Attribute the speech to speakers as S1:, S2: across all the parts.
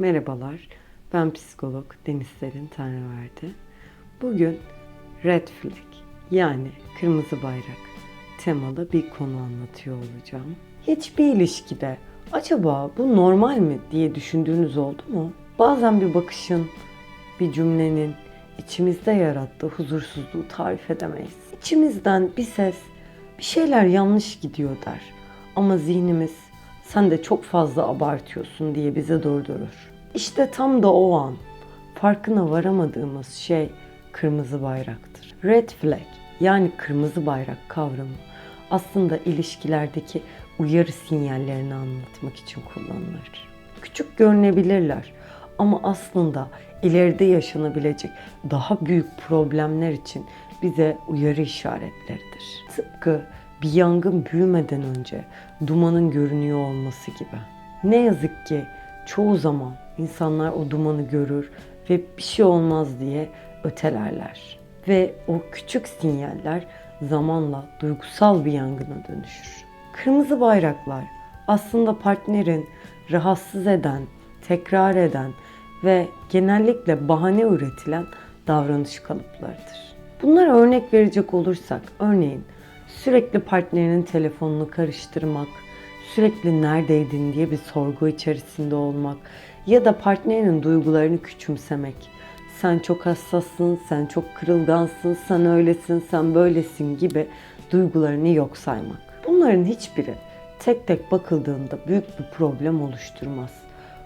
S1: Merhabalar, ben psikolog Deniz Serin Tanrıverdi. Bugün Red Flag yani kırmızı bayrak temalı bir konu anlatıyor olacağım. Hiçbir ilişkide acaba bu normal mi diye düşündüğünüz oldu mu? Bazen bir bakışın, bir cümlenin içimizde yarattığı huzursuzluğu tarif edemeyiz. İçimizden bir ses bir şeyler yanlış gidiyor der. Ama zihnimiz sen de çok fazla abartıyorsun diye bize durdurur. İşte tam da o an farkına varamadığımız şey kırmızı bayraktır. Red flag yani kırmızı bayrak kavramı aslında ilişkilerdeki uyarı sinyallerini anlatmak için kullanılır. Küçük görünebilirler ama aslında ileride yaşanabilecek daha büyük problemler için bize uyarı işaretleridir. Tıpkı bir yangın büyümeden önce dumanın görünüyor olması gibi. Ne yazık ki çoğu zaman insanlar o dumanı görür ve bir şey olmaz diye ötelerler. Ve o küçük sinyaller zamanla duygusal bir yangına dönüşür. Kırmızı bayraklar aslında partnerin rahatsız eden, tekrar eden ve genellikle bahane üretilen davranış kalıplarıdır. Bunlara örnek verecek olursak, örneğin sürekli partnerinin telefonunu karıştırmak, sürekli neredeydin diye bir sorgu içerisinde olmak ya da partnerinin duygularını küçümsemek. Sen çok hassassın, sen çok kırılgansın, sen öylesin, sen böylesin gibi duygularını yok saymak. Bunların hiçbiri tek tek bakıldığında büyük bir problem oluşturmaz.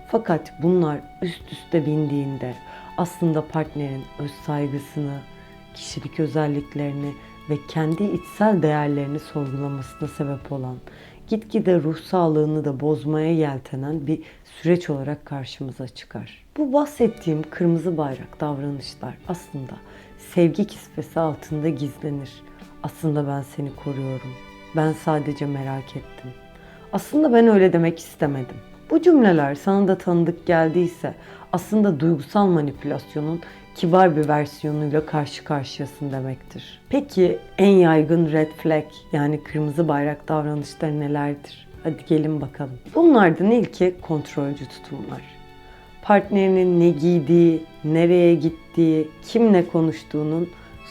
S1: Fakat bunlar üst üste bindiğinde aslında partnerin öz saygısını, kişilik özelliklerini ve kendi içsel değerlerini sorgulamasına sebep olan, gitgide ruh sağlığını da bozmaya yeltenen bir süreç olarak karşımıza çıkar. Bu bahsettiğim kırmızı bayrak davranışlar aslında sevgi kisvesi altında gizlenir. Aslında ben seni koruyorum. Ben sadece merak ettim. Aslında ben öyle demek istemedim. Bu cümleler sana da tanıdık geldiyse aslında duygusal manipülasyonun kibar bir versiyonuyla karşı karşıyasın demektir. Peki en yaygın red flag yani kırmızı bayrak davranışları nelerdir? Hadi gelin bakalım. Bunlardan ilki kontrolcü tutumlar. Partnerinin ne giydiği, nereye gittiği, kimle konuştuğunun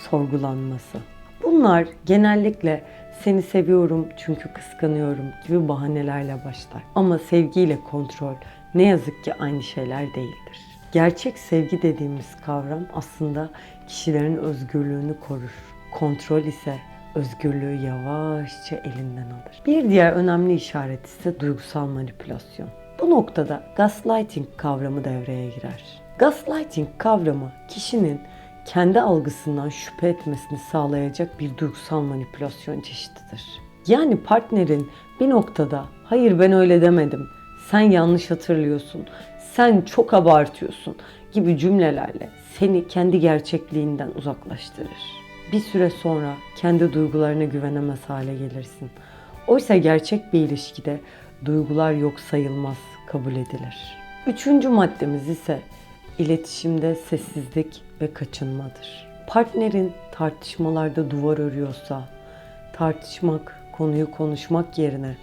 S1: sorgulanması. Bunlar genellikle seni seviyorum çünkü kıskanıyorum gibi bahanelerle başlar. Ama sevgiyle kontrol ne yazık ki aynı şeyler değildir. Gerçek sevgi dediğimiz kavram aslında kişilerin özgürlüğünü korur. Kontrol ise özgürlüğü yavaşça elinden alır. Bir diğer önemli işaret ise duygusal manipülasyon. Bu noktada gaslighting kavramı devreye girer. Gaslighting kavramı kişinin kendi algısından şüphe etmesini sağlayacak bir duygusal manipülasyon çeşididir. Yani partnerin bir noktada hayır ben öyle demedim, sen yanlış hatırlıyorsun, sen çok abartıyorsun gibi cümlelerle seni kendi gerçekliğinden uzaklaştırır. Bir süre sonra kendi duygularına güvenemez hale gelirsin. Oysa gerçek bir ilişkide duygular yok sayılmaz, kabul edilir. Üçüncü maddemiz ise iletişimde sessizlik ve kaçınmadır. Partnerin tartışmalarda duvar örüyorsa, tartışmak, konuyu konuşmak yerine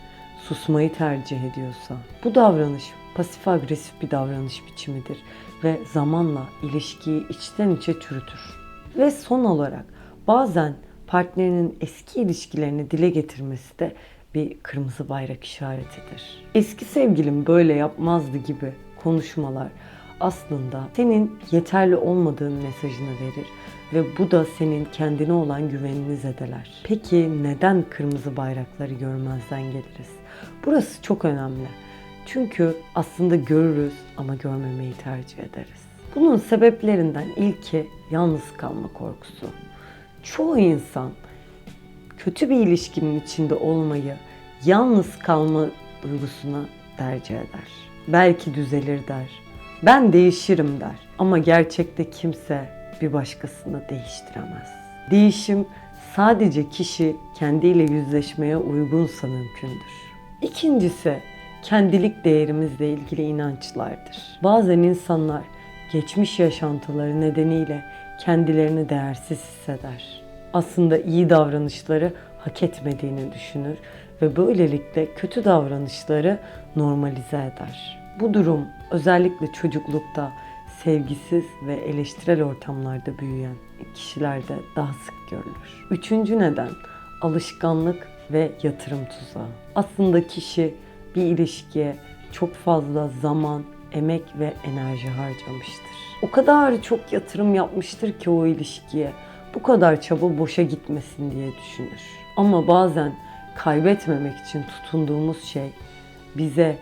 S1: susmayı tercih ediyorsa, bu davranış pasif agresif bir davranış biçimidir ve zamanla ilişkiyi içten içe çürütür. Ve son olarak bazen partnerinin eski ilişkilerini dile getirmesi de bir kırmızı bayrak işaretidir. Eski sevgilim böyle yapmazdı gibi konuşmalar aslında senin yeterli olmadığın mesajını verir ve bu da senin kendine olan güvenini zedeler. Peki neden kırmızı bayrakları görmezden geliriz? Burası çok önemli. Çünkü aslında görürüz ama görmemeyi tercih ederiz. Bunun sebeplerinden ilki yalnız kalma korkusu. Çoğu insan kötü bir ilişkinin içinde olmayı yalnız kalma duygusuna tercih eder. Belki düzelir der. Ben değişirim der. Ama gerçekte kimse bir başkasını değiştiremez. Değişim sadece kişi kendiyle yüzleşmeye uygunsa mümkündür. İkincisi kendilik değerimizle ilgili inançlardır. Bazen insanlar geçmiş yaşantıları nedeniyle kendilerini değersiz hisseder. Aslında iyi davranışları hak etmediğini düşünür ve böylelikle kötü davranışları normalize eder. Bu durum özellikle çocuklukta sevgisiz ve eleştirel ortamlarda büyüyen kişilerde daha sık görülür. Üçüncü neden alışkanlık ve yatırım tuzağı. Aslında kişi bir ilişkiye çok fazla zaman, emek ve enerji harcamıştır. O kadar çok yatırım yapmıştır ki o ilişkiye bu kadar çaba boşa gitmesin diye düşünür. Ama bazen kaybetmemek için tutunduğumuz şey bize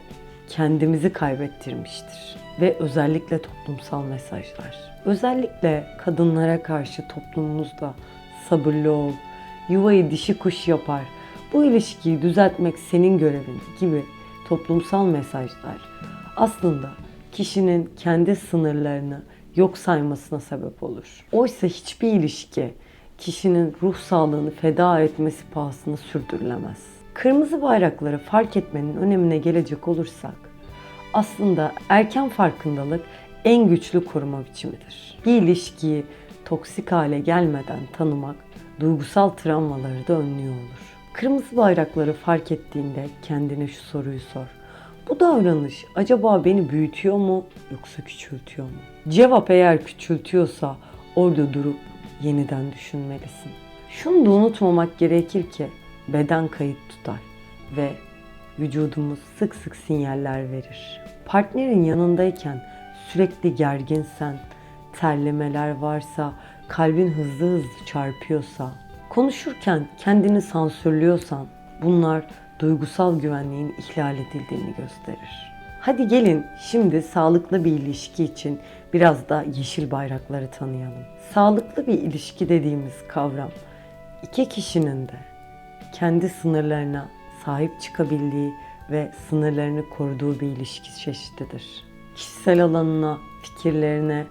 S1: kendimizi kaybettirmiştir ve özellikle toplumsal mesajlar. Özellikle kadınlara karşı toplumumuzda sabırlı ol, yuvayı dişi kuş yapar, bu ilişkiyi düzeltmek senin görevin gibi toplumsal mesajlar aslında kişinin kendi sınırlarını yok saymasına sebep olur. Oysa hiçbir ilişki kişinin ruh sağlığını feda etmesi pahasına sürdürülemez. Kırmızı bayrakları fark etmenin önemine gelecek olursak, aslında erken farkındalık en güçlü koruma biçimidir. Bir ilişkiyi toksik hale gelmeden tanımak, duygusal travmaları da önlüyor olur. Kırmızı bayrakları fark ettiğinde kendine şu soruyu sor. Bu davranış acaba beni büyütüyor mu yoksa küçültüyor mu? Cevap eğer küçültüyorsa orada durup yeniden düşünmelisin. Şunu da unutmamak gerekir ki beden kayıt tutar ve vücudumuz sık sık sinyaller verir. Partnerin yanındayken sürekli gerginsen, terlemeler varsa, kalbin hızlı hızlı çarpıyorsa, konuşurken kendini sansürlüyorsan bunlar duygusal güvenliğin ihlal edildiğini gösterir. Hadi gelin şimdi sağlıklı bir ilişki için biraz da yeşil bayrakları tanıyalım. Sağlıklı bir ilişki dediğimiz kavram iki kişinin de kendi sınırlarına sahip çıkabildiği ve sınırlarını koruduğu bir ilişki çeşididir. Kişisel alanına, fikirlerine,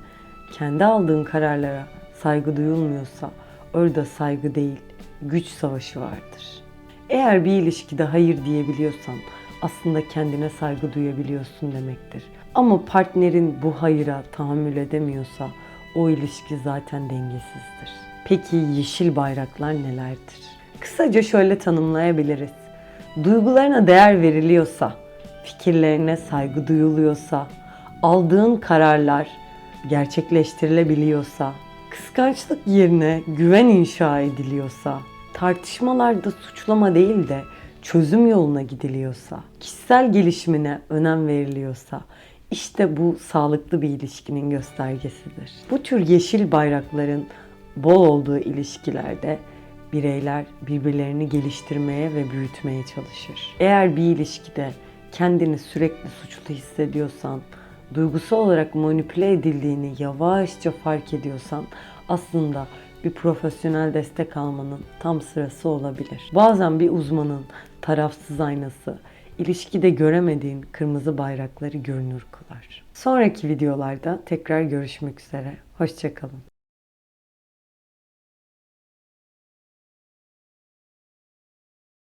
S1: kendi aldığın kararlara saygı duyulmuyorsa orada saygı değil, güç savaşı vardır. Eğer bir ilişkide hayır diyebiliyorsan aslında kendine saygı duyabiliyorsun demektir. Ama partnerin bu hayıra tahammül edemiyorsa o ilişki zaten dengesizdir. Peki yeşil bayraklar nelerdir? Kısaca şöyle tanımlayabiliriz. Duygularına değer veriliyorsa, fikirlerine saygı duyuluyorsa, aldığın kararlar gerçekleştirilebiliyorsa, kıskançlık yerine güven inşa ediliyorsa, tartışmalarda suçlama değil de çözüm yoluna gidiliyorsa, kişisel gelişimine önem veriliyorsa, işte bu sağlıklı bir ilişkinin göstergesidir. Bu tür yeşil bayrakların bol olduğu ilişkilerde bireyler birbirlerini geliştirmeye ve büyütmeye çalışır. Eğer bir ilişkide kendini sürekli suçlu hissediyorsan, duygusal olarak manipüle edildiğini yavaşça fark ediyorsan aslında bir profesyonel destek almanın tam sırası olabilir. Bazen bir uzmanın tarafsız aynası ilişkide göremediğin kırmızı bayrakları görünür kılar. Sonraki videolarda tekrar görüşmek üzere. Hoşçakalın.